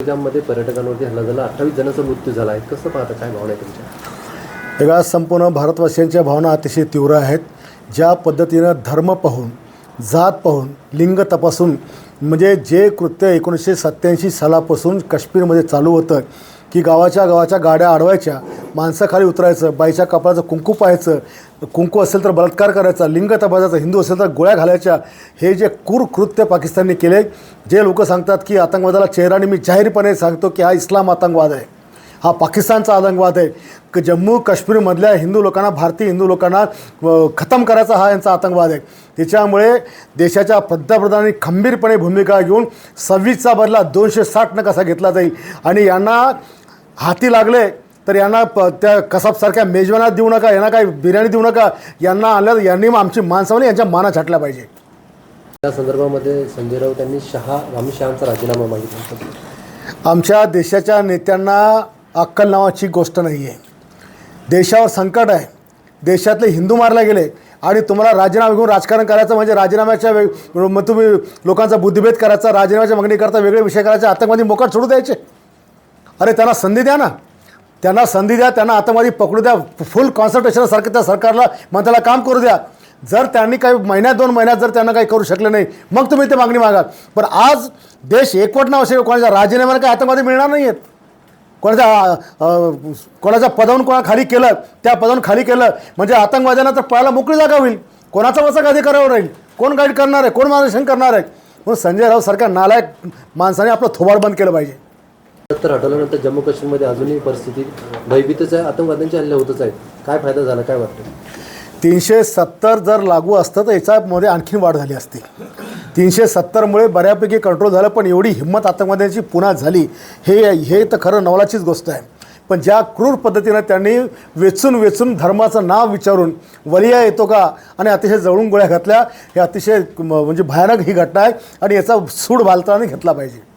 मध्ये पर्यटकांवरती हल्ला झाला. अठ्ठावीस जणांचा मृत्यू झाला आहे. कसं पाहता? काय भावना आहे तुमच्या? तेव्हा संपूर्ण भारतवासियांच्या भावना अतिशय तीव्र आहेत. ज्या पद्धतीनं धर्म पाहून जात पाहून लिंग तपासून म्हणजे जे कृत्य एकोणीसशे सत्त्याऐंशी सालापासून काश्मीरमध्ये चालू होतं की गावाच्या गावाच्या गाड्या अडवायच्या माणसं खाली उतरायचं बाईच्या कपाळाचं कुंकू पाहायचं कुंकू असेल तर बलात्कार करायचा लिंग तपासायचा हिंदू असेल तर गोळ्या घालायच्या हे जे क्रूर कृत्य पाकिस्तानने केले जे लोक सांगतात की आतंकवादाला चेहराने मी जाहीरपणे सांगतो की हा इस्लाम आतंकवाद आहे. हा पाकिस्तानचा आतंकवाद आहे. की जम्मू काश्मीरमधल्या हिंदू लोकांना भारतीय हिंदू लोकांना खतम करायचा हा यांचा आतंकवाद आहे. त्याच्यामुळे देशाच्या पंतप्रधानांनी खंबीरपणे भूमिका घेऊन सव्वीसचा बदला दोनशे साठनं कसा घेतला जाईल. आणि यांना हाती लागले तर यांना प त्या कसाबसारख्या मेजवानात देऊ नका यांना काही बिर्याणी देऊ नका यांना आणल्या यांनी मग आमची माणसावली यांच्या माना छाटल्या पाहिजे. त्या संदर्भामध्ये संजय राऊत यांनी शहा अमित शहाचा राजीनामा मागितला. आमच्या देशाच्या नेत्यांना अक्कल नावाची गोष्ट नाही आहे देशावर संकट आहे. देशातले हिंदू मारले गेले आणि तुम्हाला राजीनामा घेऊन राजकारण करायचं म्हणजे राजीनाम्याच्या वे मग तुम्ही लोकांचा बुद्धिभेद करायचा राजीनाम्याच्या मागणी करता वेगळे विषय करायचे आतंकवादी मोकाट सोडू द्यायचे. अरे त्यांना संधी द्या ना. त्यांना संधी द्या त्यांना आतंकवादी पकडू द्या फुल कॉन्सन्ट्रेशनसारखं त्या सरकारला मग काम करू द्या. जर त्यांनी काही महिन्यात दोन महिन्यात जर त्यांना काही करू शकले नाही मग तुम्ही ते मागणी मागा. पण आज देश एकवटणं ना असेल कोणाच्या राजीनाम्याला काही आतंकवादी मिळणार नाही आहेत कोणाच्या कोणाच्या पदावरून कोणा खाली केलं त्या पदावरून खाली केलं म्हणजे आतंकवाद्यांना तर पळायला मोकळी जागा होईल. कोणाचा वचक अधिकारावर राहील? कोण गाईड करणार आहे? कोण मार्गदर्शन करणार आहे? म्हणून संजय राऊत सारख्या नालायक माणसाने आपलं थोबाड बंद केलं पाहिजे. सत्तर हटवल्यानंतर जम्मू काश्मीरमध्ये अजूनही परिस्थिती भयभीतच आहे. आतंकवाद्यांचे हल्ले होतच आहेत. काय फायदा झाला? काय वाटतं तीनशे सत्तर जर लागू असतं तर याच्यामध्ये आणखीन वाढ झाली असती. तीनशे सत्तरमुळे बऱ्यापैकी कंट्रोल झालं पण एवढी हिंमत आतंकवाद्यांची पुन्हा झाली. हे हे तर खरं नवलाचीच गोष्ट आहे. पण ज्या क्रूर पद्धतीनं त्यांनी वेचून वेचून धर्माचं नाव विचारून वलिया येतो का आणि अतिशय जवळून गोळ्या घातल्या हे अतिशय म- म्हणजे भयानक ही घटना आहे आणि याचा सूड भारताने घेतला पाहिजे.